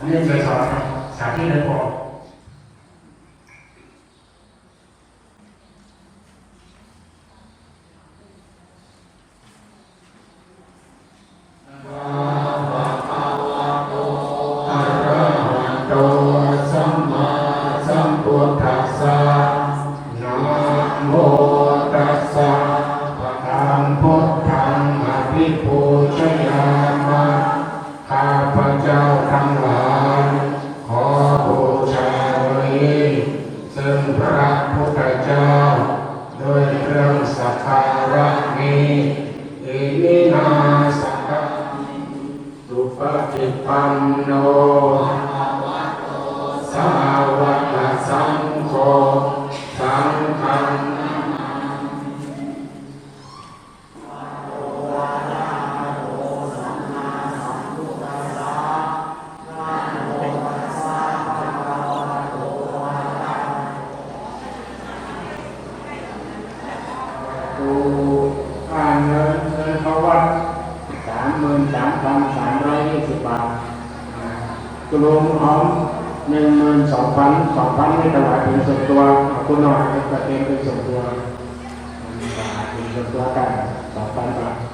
cũng như chơi trò này sáng khi lấy bỏ Thank you. นี้ไม่ถวาดเป็นส่วนตัวคุณหน่อยเป็นประเด็นเป็นส่วนตัวมีตลาดเป็นส่วนตัวกันสองพันบา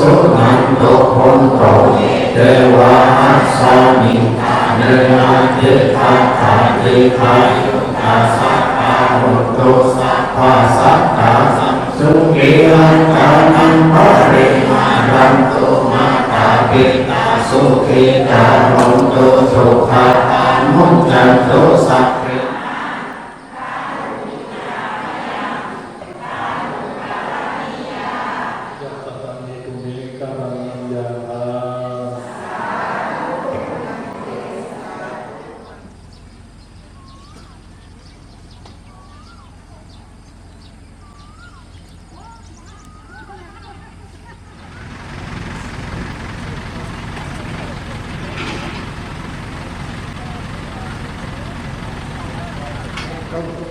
สุนันตุพุนโตเทวาสามิเนอาทิตาตาติคายตาสัพพาหุตุสัพพาสัตตาสุขิอันตานังปริมารันตุมาตาปิตาสุขิตาหุตุสุขตามุจันตุสัพ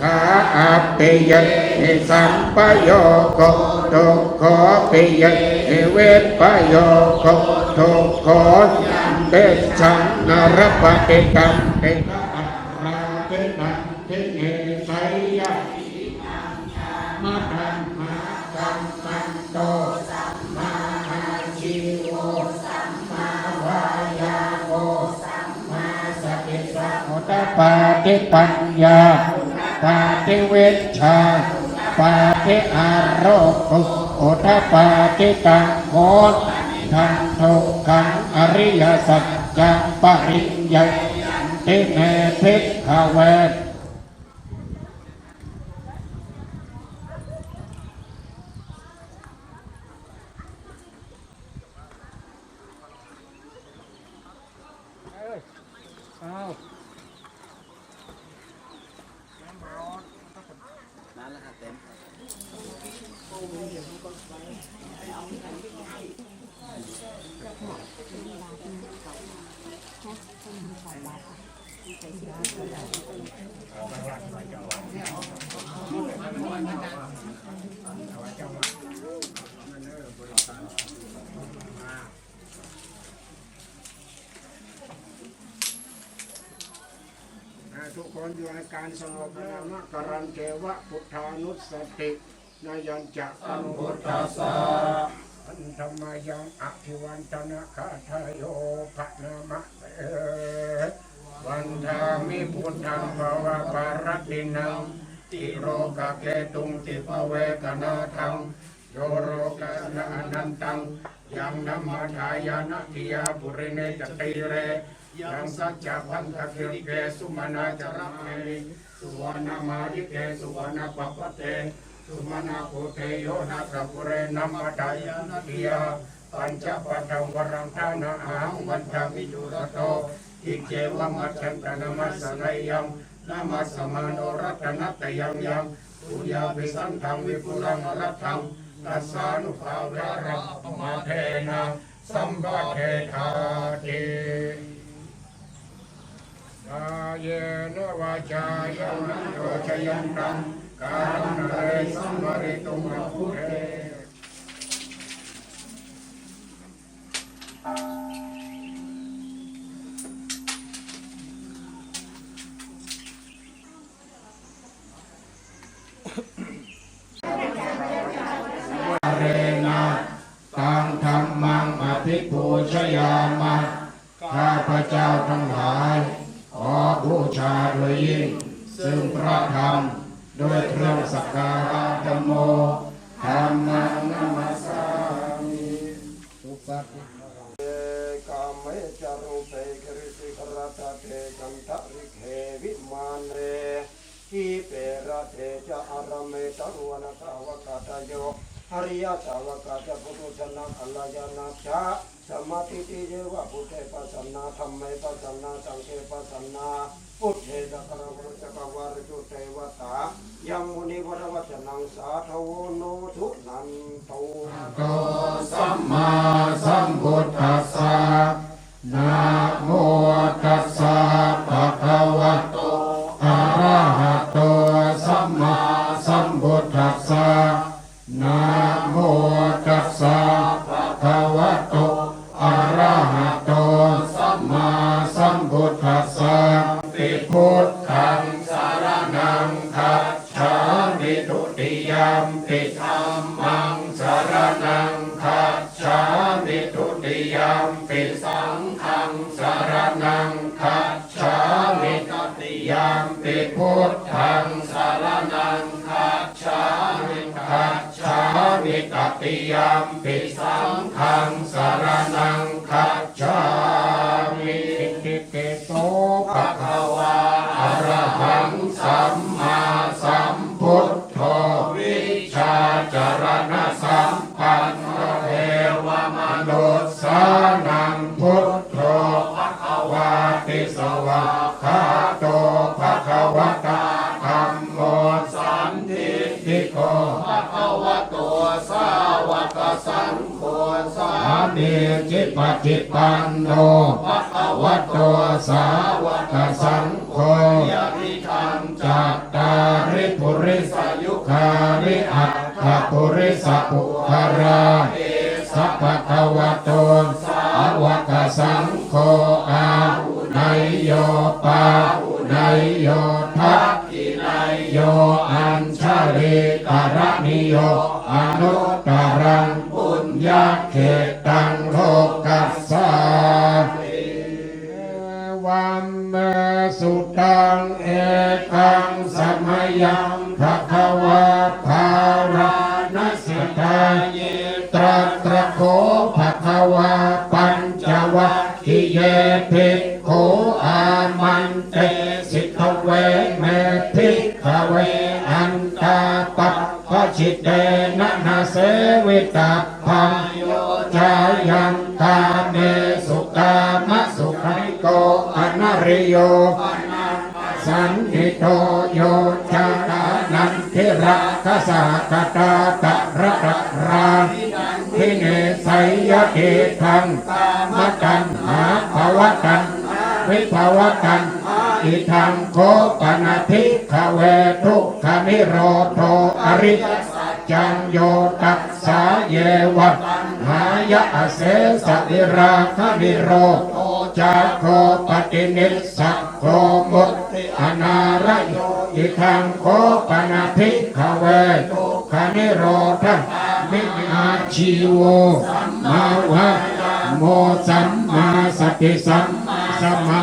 ขาอาเปยเอสัมปโยโกทุกขอเปยเอเวทปโยโกทุกขอเบชังนรปฏิกรรมเป็นอัตระเปนนัเทเนไสยะมะตังหาตังตังโตสัมมาชีโวสัมมาวายาสัมมาสติสัมโตปฏิปัญญา ปาติเวชาปาติอารกุโอทปาติตังโหทันทุกขังอริยสัจจัปริยัยติเนพิขเว อ่าทุกคนอยู่ในการสงบนามะกรันเทวะพุทธานุสตินายัญจะอันพุทธัสสะอันธรรมายังอภิวันตนะคาทายโยภะนามะเอวันทามิพุทธังภวะปารตินังติโรกะเกตุงติภเวกนาทังโยโรกะนะอนันตังยังนัมมาทายานะทิยาปุริเนจติเร ยังสัจจะพันธกิริเกสุมาณาจระเมสุวรรณมาริเกสุวรรณปปเตสุมาณโพเทโยนาคปุเรนัมมดายานาติยาปัญจปัตังวรังทานาอาหังวันทามิจุรโตอิเจวะมัจฉันตนามัสนัยยังนามัสมาโนรัตนัตยังยังปุญญาภิสันทังวิปุรังอรัตถังตัสสานุภาเวระปมาเทนะสัมปะเทธาติ กายเนวาจายมันโยชยันตังการณเรสัมมริตุมะพุเทเรนะตังธรรมังอภิปูชยามะ ข้าพระเจ้าทั้งหลาย ขอบูชาโดยยิ่ง ซึ่งพระธรรมด้วยเครื่องสักการะธรรมโมธรรมังนัมสสามิสุปฏิกามเมจารุเปกริสิกรตเทกันทริเควิมานเรกีเประเทจะอารเมตรุวนกาวกา ตโยอริยสาวกาจะพุทธชนะอัลลายานาชาสมาธิติเจวะพุทเทปัสสนาธรรมเมปัสสนาสังเกปัสสนาพุทเทสักระวรจักวารจุเทวตายังมุนิวรวัจนังสาธโวโนทุนันโตโตสัมมาสัมพุทธัสสะนะโมตัส พุทธัสสะติพุทธังสารนังคัจฉามิทุติยามปิธัมมังสารนังคัจฉามิทุติยามปิสังฆังสารนังคัจฉามิตติยามปิพุทธังสารนังคัจฉามิคัจฉามิตติยามปิสังฆังสารนังคั สังโฆสามีจิปฏิปันโนภะคะวะโตสาวกสังโฆยะริทังจัตตาริปุริสยุคาริอัตถปุริสปุคาราเอสัพพะคะวะโตสาวกสังโฆอาหุนโยปาหุนโยทักขินโยอัญชลิกรณิโยอนุตตรัง ปุญญาเขตังโลกัสสาวันเมสุตังเอกังสัมยังภะคะวะภารานัสตายตรัตระโคภะคะวะปัญจวัคคิเยภิกโขอามันเตสิกขเวเมภิกขเวอันตาปัปปชิตเตนะนาเสวิตา พังโยจายันตาเมสุตามะสุขัยโกอนาริโยสันติโตโยชาตานันทิระคสากตาตะระตะราทิเนไสยเกทังมตันหาภาวตันวิภาวตันอิทังโคปนาทิขเวทุกขนิโรโทอริยส จังโยตัสสาเยวะหายะเสสวิราคนิโรจาโคปฏินิสสะโคมุตติอนารโยอิทังโคปนาทิขเวทุกขนิโรธมิอาชีโวมาวะโมสัมมาสติสัมมาสมา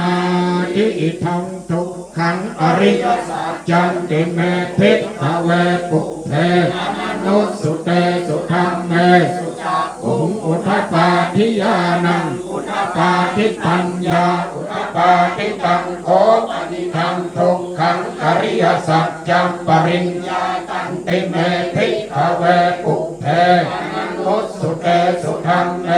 ธิอิทังทุกขังอริยสัจจันติเมทิขเวปุเพ นุสุเตสุธรรมเมอุงอุทปาทิยานังอุทปาทิปัญญาอุทปาทิตังโคปนิทังทุกขังอริยสัจจังปริญญาตังติเมทิขเวปุเพนุสุเตสุธรรมเม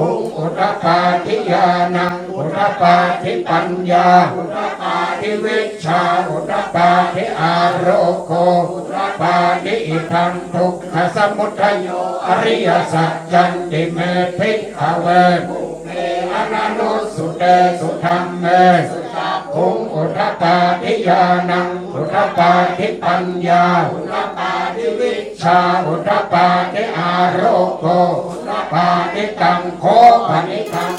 อุงอุตปาทิยานังอุตปาทิปัญญาอุตปาทิวิชาอุตปาทิอาโรโคอุตปาทิอิทังทุกขสมุทัยโยอริยสัจจันติเมพิขเวมุเมอนันโนสุเตสุธรรมเม อุงอุทปาทิยานังอุทปาทิปัญญาอุทปาทิวิชาอุทปาทิอารโกอุทปาทิตังโคปนิทัง